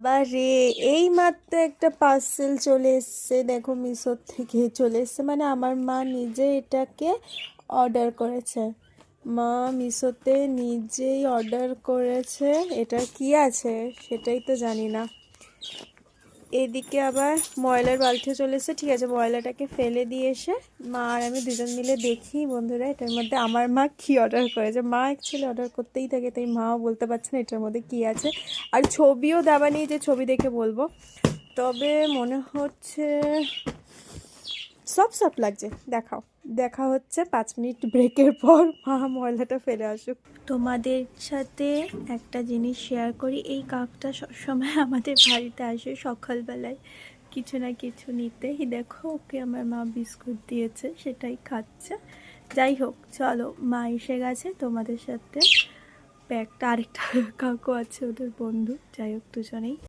বারে এই মাত্র একটা পার্সেল চলে এসছে, দেখো মিশোর থেকে চলে এসছে। মানে আমার মা নিজে এটাকে অর্ডার করেছে। মা মিশোতে নিজেই অর্ডার করেছে। এটা কি আছে? সেটাই তো জানি না। এদিকে আবার ময়লার বালতিও চলে এসেছে। ঠিক আছে, ময়লাটাকে ফেলে দিয়ে এসে মা আর আমি দুজন মিলে দেখি বন্ধুরা, এটার মধ্যে আমার মা কি অর্ডার করে যে মা অ্যাকচুয়ালি অর্ডার করতেই থাকে, তাই মাও বলতে পারছে না এটার মধ্যে কি আছে। আর ছবিও দেওয়া নিয়ে যে ছবি দেখে বলব। তবে মনে হচ্ছে সব সব লাগছে। দেখাও। দেখা হচ্ছে পাঁচ মিনিট ব্রেকের পর। মা ময়লাটা ফেলে আসুক। তোমাদের সাথে একটা জিনিস শেয়ার করি। এই কাকটা সবসময় আমাদের বাড়িতে আসে সকালবেলায়। কিছু না কিছু নিতে দেখো, ওকে আমার মা বিস্কুট দিয়েছে, সেটাই খাচ্ছে। যাই হোক, চলো, মা এসে গেছে। তোমাদের সাথে একটা আরেকটা কাকু আছে, ওদের বন্ধু। যাই হোক, দুজনেই।